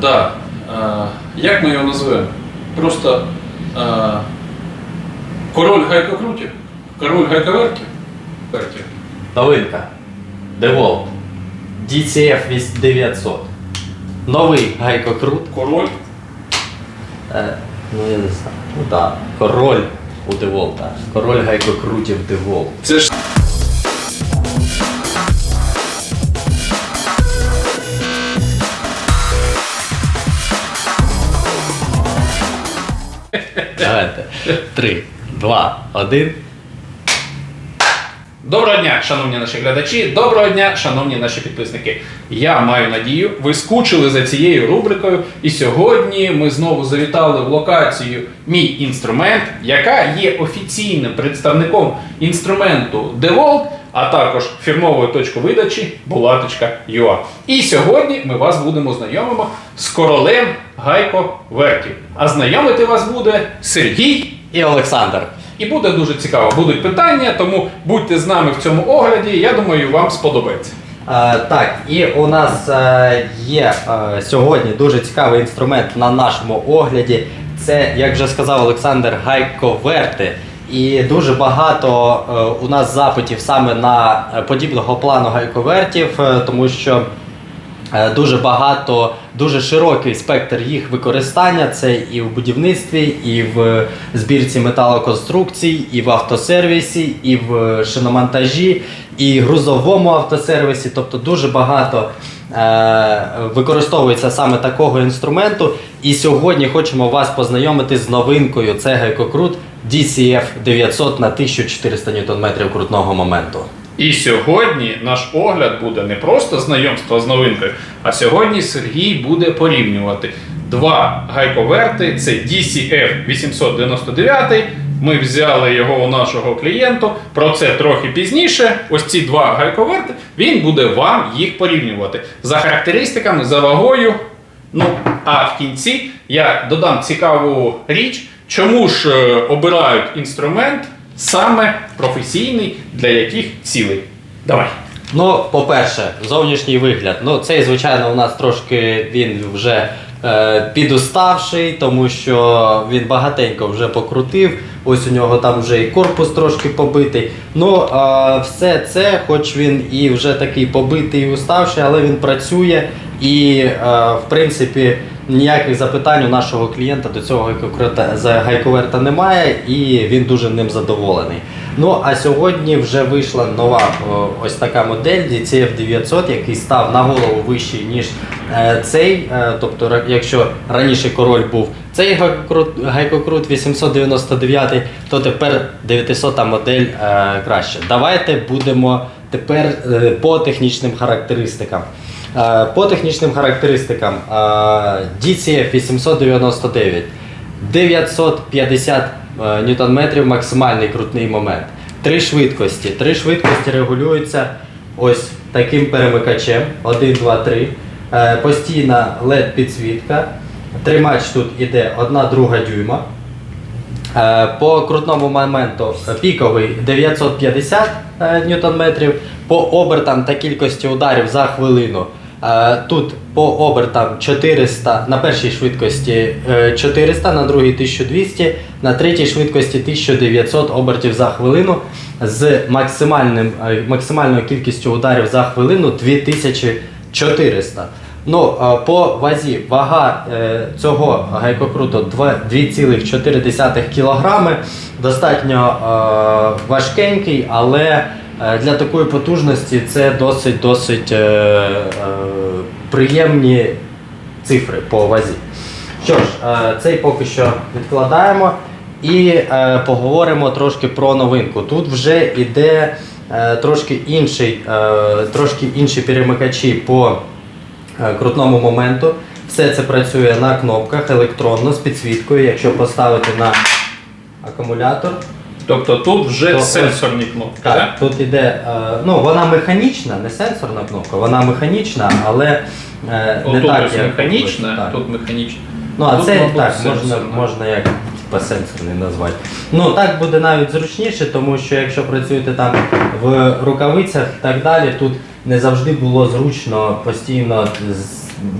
да. Е, як ми його назвемо? Просто е, король гайкокрутів? Король гайковертів? Новинка. DeWalt. DCF 900. Новий гайкокрут. Король. Е, ну я не знаю. Ну так. Король у DeWalt. Король гайкокрутів DeWalt. Це ж Давайте. Три, два, один. Доброго дня, шановні наші глядачі, доброго дня, шановні наші підписники. Я маю надію, ви скучили за цією рубрикою, і сьогодні ми знову завітали в локацію Мій інструмент, яка є офіційним представником інструменту DeWalt, а також фірмовою точкою видачі Булаточка.ua. І сьогодні ми вас будемо знайомимо з королем Гайко Вертів. А знайомити вас буде Сергій І Олександр. і буде дуже цікаво. Будуть питання, тому будьте з нами в цьому огляді. Я думаю, вам сподобається. Е, так, і у нас е, є е, сьогодні дуже цікавий інструмент на нашому огляді. Це, як вже сказав Олександр, гайковерти. І дуже багато е, у нас запитів саме на е, подібного плану гайковертів, е, тому що Дуже багато, дуже широкий спектр їх використання. Це і в будівництві, і в збірці металоконструкцій, і в автосервісі, і в шиномонтажі, і в грузовому автосервісі. Тобто дуже багато використовується саме такого інструменту. І сьогодні хочемо вас познайомити з новинкою. Це гайкокрут DCF 900 на 1400 Нм крутного моменту. І сьогодні наш огляд буде не просто знайомство з новинкою, а сьогодні Сергій буде порівнювати два гайковерти. Це DCF 899. Ми взяли його у нашого клієнту. Про це трохи пізніше. Ось ці два гайковерти. Він буде вам їх порівнювати за характеристиками, за вагою. Ну, а в кінці я додам цікаву річ, чому ж е, обирають інструмент саме професійний для яких цілей. Давай. Ну, по-перше, зовнішній вигляд. Ну, цей, звичайно, у нас трошки він вже підуставший, тому що він багатенько вже покрутив. Ось у нього там вже і корпус трошки побитий. Ну, е, все це, хоч він і вже такий побитий і уставший, але він працює. І, е, в принципі, ніяких запитань у нашого клієнта до цього гайковерта немає, і він дуже ним задоволений. Ну а сьогодні вже вийшла нова ось така модель DCF 900, який став на голову вищий, ніж е, цей. Е, тобто, якщо раніше король був цей гайкокрут, гайкокрут 899, то тепер 900 модель е, краще. Давайте будемо тепер е, по технічним характеристикам. Е, По технічним характеристикам е, DCF 899 950 е, ньютон-метрів максимальний крутний момент. Три швидкості. Три швидкості регулюються ось таким перемикачем. 1, 2, 3. Е, Постійна LED підсвітка. Тримач тут іде 1 друга дюйма. Е, По крутному моменту е, піковий 950 е, ньютон-метрів, по обертам та кількості ударів за хвилину. Е, Тут по обертам 400, на першій швидкості е, 400, на другій 1200, на третій швидкості 1900 обертів за хвилину з максимальним, е, максимальною кількістю ударів за хвилину 2400. Ну, е, по вазі вага е, цього гайкокруту два- 2,4 кг. Достатньо е, важкенький, але е, для такої потужності це досить досить е, е, приємні цифри по вазі. Що ж, е, цей поки що відкладаємо і е, поговоримо трошки про новинку. Тут вже іде е, трошки інший, е, трошки інші перемикачі по е, крутному моменту. Все це працює на кнопках електронно з підсвіткою. Якщо поставити на акумулятор, Тобто тут вже То сенсорні кнопки. так, так? тут іде, е, ну вона механічна, не сенсорна кнопка, вона механічна, але е, не Отут так як механічна, так. тут механічна. Ну, а Тут, це мабуть, так, можна, можна як типа сенсорний назвати. Ну, так буде навіть зручніше, тому що якщо працюєте там в рукавицях і так далі, тут не завжди було зручно постійно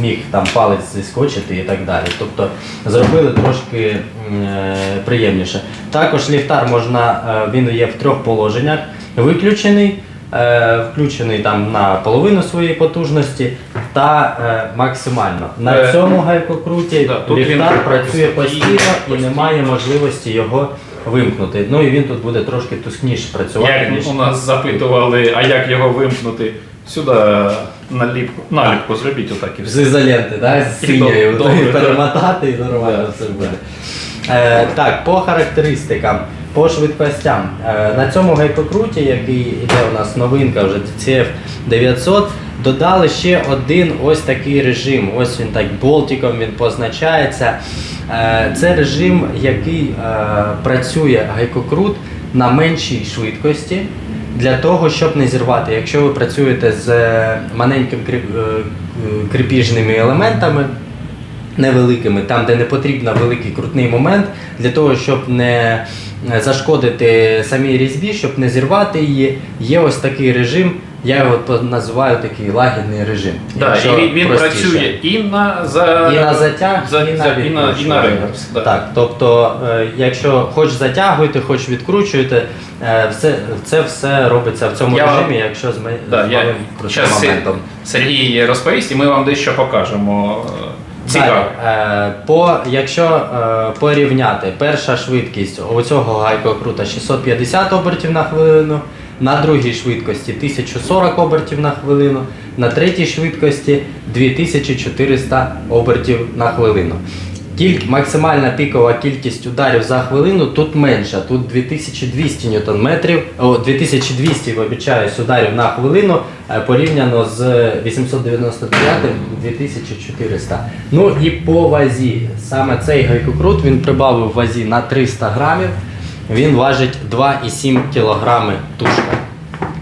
міг там палець зіскочити і так далі. Тобто зробили трошки е, приємніше. Також ліхтар можна, е, він є в трьох положеннях. Виключений, е, включений там на половину своєї потужності та е, максимально. На Е, цьому гайкокруті да, він працює постійно і немає можливості його вимкнути. Ну і він тут буде трошки тускніше працювати. Як ніж у нас запитували, а як його вимкнути? Сюди наліпку, наліпку зробіть отак і з все. ізоленти, да? з синьою перемотати і нормально все буде. Е, так, по характеристикам, по швидкостям. Е, на цьому гайкокруті, який йде у нас новинка, вже DCF 900, додали ще один ось такий режим. Ось він так болтиком він позначається. Е, це режим, який е, працює гайкокрут на меншій швидкості. Для того, щоб не зірвати, якщо ви працюєте з е, маленьким кріп- е, кріпіжними елементами, невеликими, там, де не потрібен великий крутний момент, для того, щоб не зашкодити самій різьбі, щоб не зірвати її, є ось такий режим. Я його називаю такий лагідний режим. Да, і він, він простіше. працює і на, за, І на затяг, за, і на і на, і на реверс. Да. Так, тобто, е, якщо хоч затягуєте, хоч відкручуєте, е, все, це все робиться в цьому Я- режимі, якщо з, Да, з я, крутим щас моментом. Сергій розповість, і ми вам дещо покажемо. е, Цікаво. Далі, по, якщо порівняти, перша швидкість у цього гайкокрута 650 обертів на хвилину, на другій швидкості 1040 обертів на хвилину, на третій швидкості 2400 обертів на хвилину. Кіль, максимальна пікова кількість ударів за хвилину тут менша. Тут 2200 ньютон-метрів, 2200, вибачаюсь, ударів на хвилину е, порівняно з 899 2400. Ну і по вазі. Саме цей гайкокрут він прибавив вазі на 300 грамів. Він важить 2,7 кілограми тушка.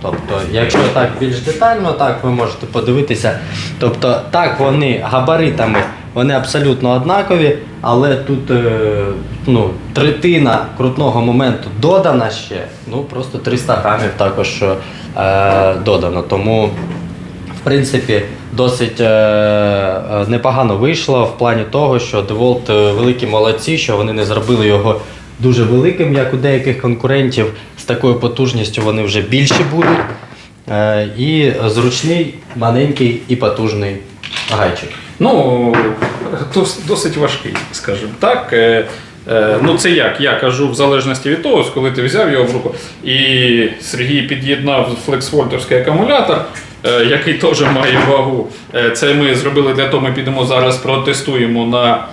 Тобто, якщо так більш детально, так ви можете подивитися. Тобто, так вони габаритами вони абсолютно однакові, але тут е, ну, третина крутного моменту додана ще, ну просто 300 грамів також е, додано. Тому, в принципі, досить е, е, непогано вийшло в плані того, що DeWalt е, великі молодці, що вони не зробили його дуже великим, як у деяких конкурентів. З такою потужністю вони вже більші будуть. Е, і зручний, маленький і потужний гайчик. Ну, досить важкий, скажімо так. Е, е, Ну, це як? Я кажу, в залежності від того, коли ти взяв його в руку, і Сергій під'єднав флексвольтерський акумулятор, який теж має вагу. Це ми зробили для того, ми підемо зараз протестуємо на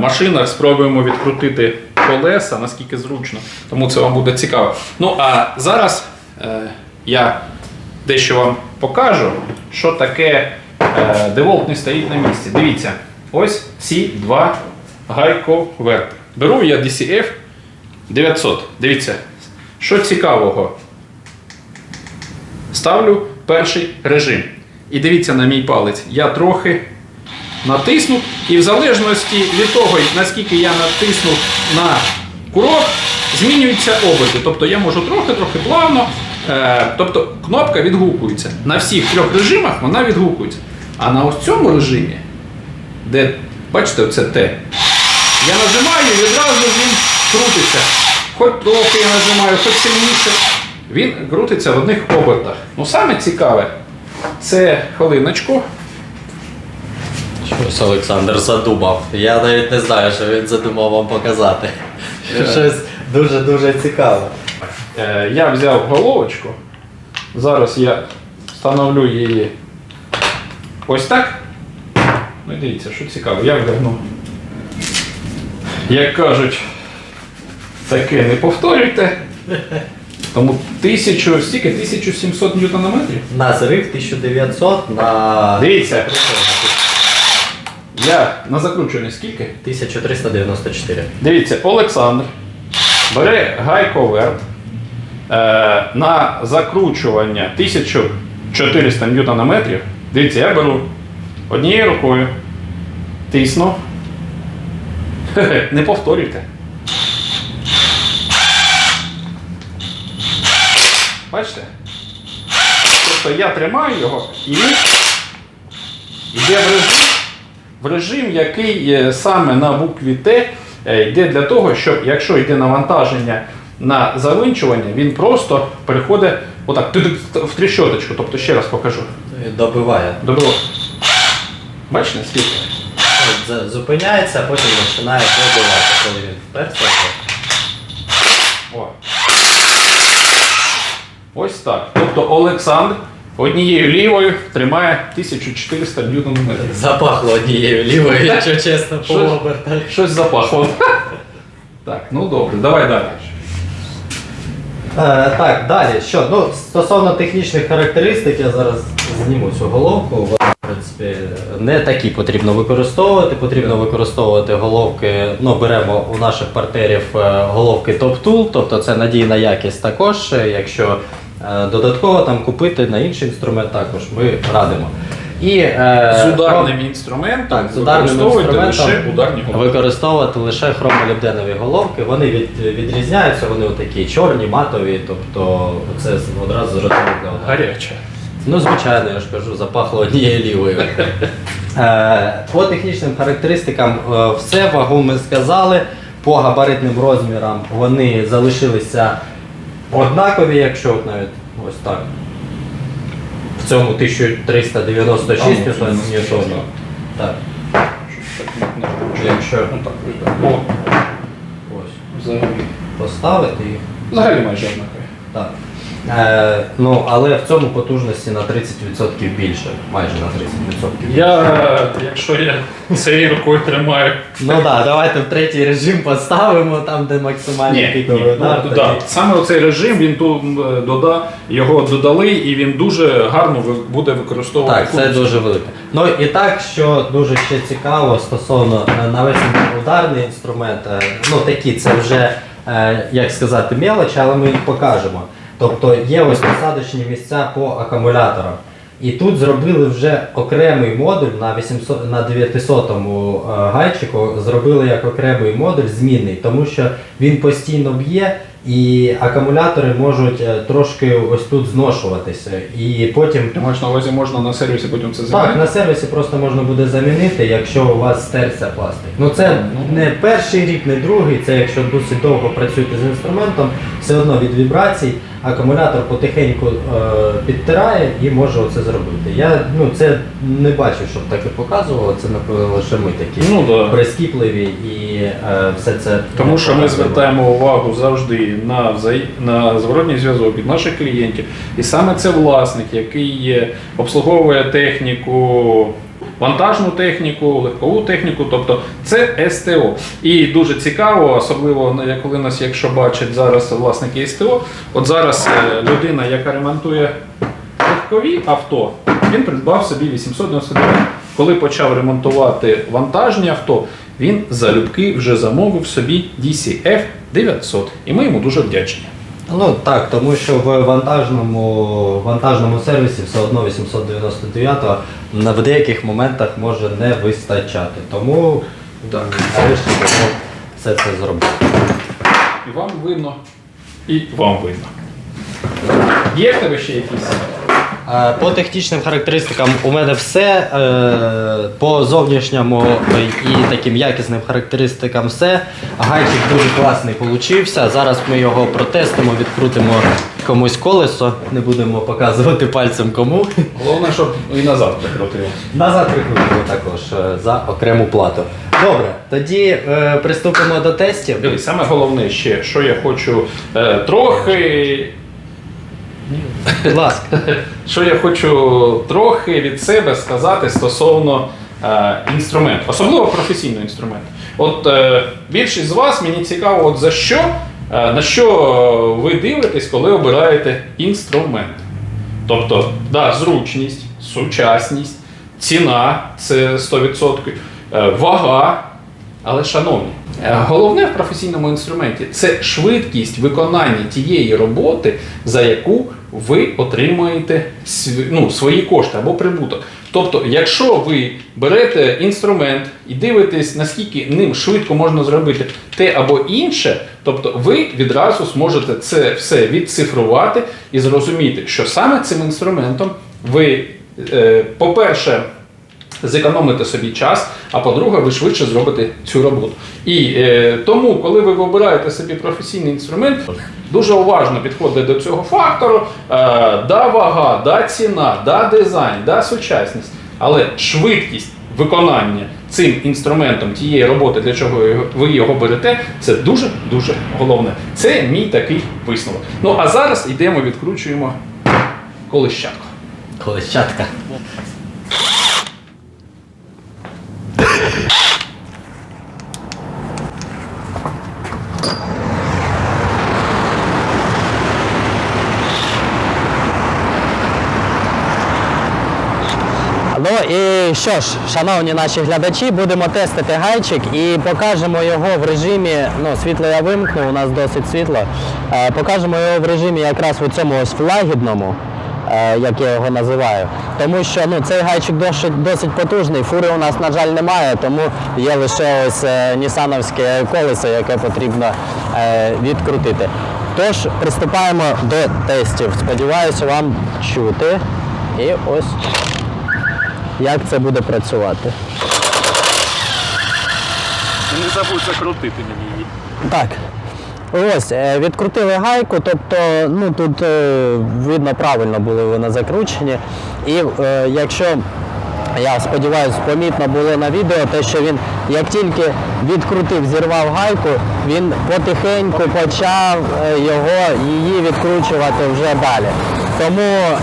машинах, спробуємо відкрутити колеса, наскільки зручно. Тому це вам буде цікаво. Ну, а зараз е, я дещо вам покажу, що таке е, деволт не стоїть на місці. Дивіться, ось ці два гайковерти. Беру я DCF 900. Дивіться, що цікавого. Ставлю перший режим. І дивіться на мій палець. Я трохи натиснув, і в залежності від того, наскільки я натиснув на курок, змінюються оберти. Тобто я можу трохи-трохи плавно. Е, тобто кнопка відгукується. На всіх трьох режимах вона відгукується. А на ось цьому режимі, де, бачите, оце Т, я нажимаю і відразу він крутиться. Хоч трохи я нажимаю, хоч сильніше. Він крутиться в одних обертах. Ну саме цікаве, це хвилиночку. Щось Олександр задумав. Я навіть не знаю, що він задумав вам показати. Щось дуже-дуже цікаве. Е, Я взяв головочку. Зараз я встановлю її ось так. Ну і дивіться, що цікаво, я вдягну. Як кажуть, таке не повторюйте. Тому тисячу, стільки 1700 ньютонометрів. На зрив 1900, на Дивіться. Я на закручуванні скільки? 1394. Дивіться, Олександр бере гайковерт е, на закручування 1400 ньютонометрів. Дивіться, я беру однією рукою, тисну. Не повторюйте. Бачите? Просто я тримаю його і йде в режим, в режим, який е, саме на букві Т е, йде для того, щоб якщо йде навантаження на завинчування, він просто переходить отак в тріщоточку. Тобто ще раз покажу. Добиває. Добро. Бачите, скільки? Зупиняється, а потім починає добивати, коли він вперся. О. Ось так. Тобто Олександр однією лівою тримає 1400 ньютон метрів. Запахло однією лівою, якщо чесно, по Що? обертах. Щось запахло. Так, ну добре, давай далі. Е, так, далі. Що? Ну, стосовно технічних характеристик, я зараз зніму цю головку. Вона, в принципі, не такі потрібно використовувати. Потрібно використовувати головки. Ну, беремо у наших партнерів е, головки Top Tool, тобто це надійна якість також. Е, Якщо додатково там купити на інший інструмент, також ми радимо. І, е, З ударним інструментом Так, з ударним інструментом лише ударні голови. використовувати лише хромолібденові головки. Вони від, відрізняються, вони такі чорні, матові, тобто це одразу зрозуміло. Гаряче. Ну, звичайно, я ж кажу, запахло однією лівою. Е, По технічним характеристикам е, все вагу ми сказали. По габаритним розмірам вони залишилися однакові, якщо от навіть ось так. В цьому 1396 ньютона. ну. Так. Якщо Ну так виглядає. О, ось взагалі. поставити їх. Взагалі майже однакові. Так. Е, ну, але в цьому потужності на 30% більше. Майже на 30%. Я, якщо я цією рукою тримаю Ну так, да, давайте в третій режим поставимо, там, де максимальний піковий ну, да. Саме оцей режим він тут м, дода, його додали, і він дуже гарно ви- буде використовувати. Так, це дуже велике. Ну і так, що дуже ще цікаво стосовно е, навесний ударний інструмент, е, ну такі це вже, е, як сказати, мелочі, але ми їх покажемо. Тобто є ось посадочні місця по акумуляторам. І тут зробили вже окремий модуль на 800, на 900 гайчику, зробили як окремий модуль змінний, тому що він постійно б'є і акумулятори можуть е, трошки ось тут зношуватися. І потім Ти маєш на увазі, можна на сервісі потім це так, на сервісі просто можна буде замінити, якщо у вас стерся пластик. Ну це не перший рік, не другий, це якщо досить довго працюєте з інструментом, все одно від вібрацій акумулятор потихеньку е, підтирає і може оце зробити. Я ну, це не бачив, щоб таке показувало, це напевно лише ми такі Ну да. прискіпливі і е, все це. Тому що ми показуємо. звертаємо увагу завжди на взаї... на зворотній зв'язок від наших клієнтів. І саме це власник, який є- обслуговує техніку, вантажну техніку, легкову техніку, тобто це СТО. І дуже цікаво, особливо коли нас, якщо бачать зараз власники СТО, от зараз е, людина, яка ремонтує легкові авто, він придбав собі 899. Коли почав ремонтувати вантажні авто, він залюбки вже замовив собі DCF 900. І ми йому дуже вдячні. Ну так, тому що в вантажному, вантажному сервісі все одно 899 на в деяких моментах може не вистачати. Тому Так. нарешті все це зробити. І вам видно, і вам видно. Є в тебе ще якісь? Е, По технічним характеристикам у мене все. Е, По зовнішньому і таким якісним характеристикам все. Гайчик дуже класний получився. Зараз ми його протестимо, відкрутимо комусь колесо. Не будемо показувати пальцем кому. Головне, щоб і назад прикрутили. Назад прикрутимо також е, за окрему плату. Добре, тоді е, приступимо до тестів. Саме головне ще, що я хочу е, трохи. Будь ласка. Що я хочу трохи від себе сказати стосовно е, інструменту, особливо професійного інструменту. От е, більшість з вас мені цікаво, от за що, е, на що е, ви дивитесь, коли обираєте інструмент. Тобто, да, зручність, сучасність, ціна це 100%, е, вага. Але, шановні, головне в професійному інструменті це швидкість виконання тієї роботи, за яку ви отримуєте ну, свої кошти або прибуток. Тобто, якщо ви берете інструмент і дивитесь, наскільки ним швидко можна зробити те або інше, тобто ви відразу зможете це все відцифрувати і зрозуміти, що саме цим інструментом ви, е, по-перше, зекономите собі час, а по-друге, ви швидше зробите цю роботу. І е, тому, коли ви вибираєте собі професійний інструмент, дуже уважно підходите до цього фактору. Е, да вага, да ціна, да дизайн, да сучасність, але швидкість виконання цим інструментом тієї роботи, для чого ви його берете, це дуже дуже головне. Це мій такий висновок. Ну а зараз йдемо, відкручуємо колищатку. Колищатка. Ну і що ж, шановні наші глядачі, будемо тестити гайчик і покажемо його в режимі. Ну, світло я вимкну, у нас досить світло. Е, покажемо його в режимі якраз у цьому ось лагідному, е, як я його називаю. Тому що ну, цей гайчик досить, досить потужний. Фури у нас, на жаль, немає, тому є лише ось е, нісановське колесо, яке потрібно відкрутити. Тож приступаємо до тестів. Сподіваюся, вам чути. І ось як це буде працювати. Не забудь закрутити мені її. Так. Ось, е, відкрутили гайку, тобто ну, тут е, видно правильно були вони закручені. І е, якщо, я сподіваюся, помітно було на відео, те, що він як тільки відкрутив, зірвав гайку, він потихеньку почав його, її відкручувати вже далі. Тому е,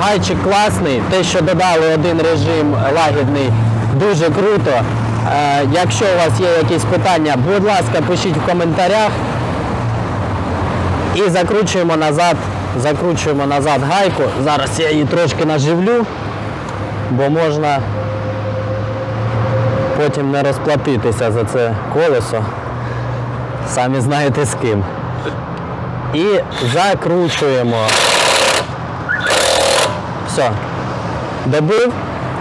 гайчик класний, те, що додали один режим лагідний, дуже круто. Е, Якщо у вас є якісь питання, будь ласка, пишіть в коментарях. І закручуємо назад, закручуємо назад гайку. Зараз я її трошки наживлю, бо можна потім не розплатитися за це колесо. Самі знаєте з ким. І закручуємо. Все. Добив,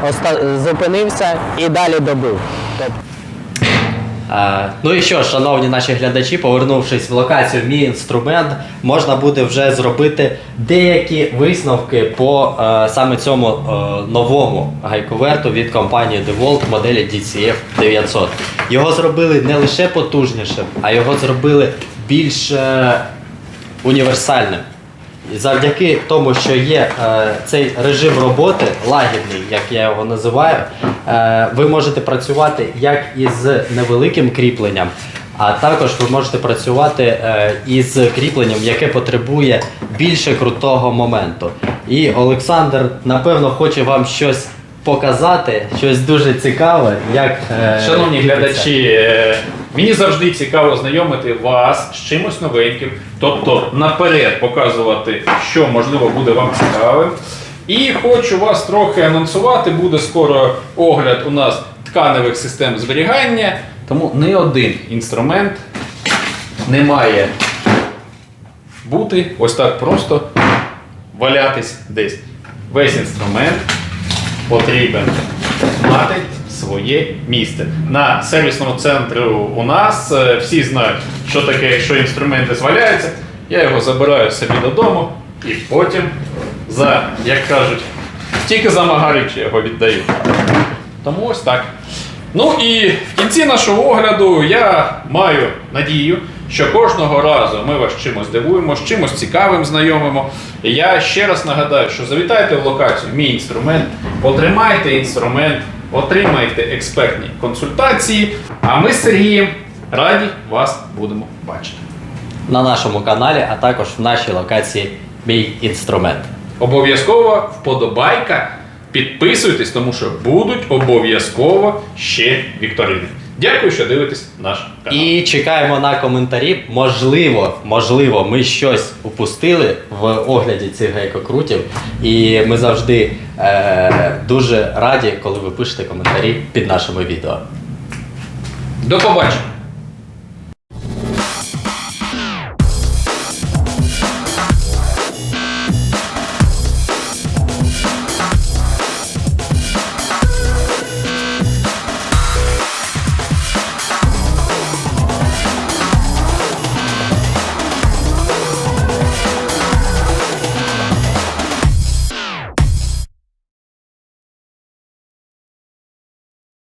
оста- зупинився і далі добив. Тобто Е, Ну і що, шановні наші глядачі, повернувшись в локацію мій інструмент, можна буде вже зробити деякі висновки по е, саме цьому е, новому гайковерту від компанії DeWalt моделі DCF 900. Його зробили не лише потужнішим, а його зробили більш е, універсальним. І завдяки тому, що є е, цей режим роботи, лагідний, як я його називаю, е, ви можете працювати як із невеликим кріпленням, а також ви можете працювати е, із кріпленням, яке потребує більше крутого моменту. І Олександр, напевно, хоче вам щось показати, щось дуже цікаве, як е, Шановні кріпиться. глядачі, е, мені завжди цікаво знайомити вас з чимось новеньким, тобто наперед показувати, що можливо буде вам цікавим. І хочу вас трохи анонсувати, буде скоро огляд у нас тканевих систем зберігання, тому не один інструмент не має бути ось так просто валятись десь. Весь інструмент потрібен мати своє місце. На сервісному центрі у нас е, всі знають, що таке, якщо інструменти зваляються. Я його забираю собі додому і потім за, як кажуть, тільки за магарич я його віддаю. Тому ось так. Ну і в кінці нашого огляду я маю надію, що кожного разу ми вас чимось дивуємо, з чимось цікавим знайомимо. Я ще раз нагадаю, що завітайте в локацію мій інструмент, отримайте інструмент, отримайте експертні консультації. А ми з Сергієм раді вас будемо бачити. на нашому каналі, а також в нашій локації мій інструмент. Обов'язково вподобайка. Підписуйтесь, тому що будуть обов'язково ще вікторини. Дякую, що дивитесь наш канал. І чекаємо на коментарі. Можливо, можливо, ми щось упустили в огляді цих гайкокрутів. І ми завжди е, дуже раді, коли ви пишете коментарі під нашими відео. До побачення!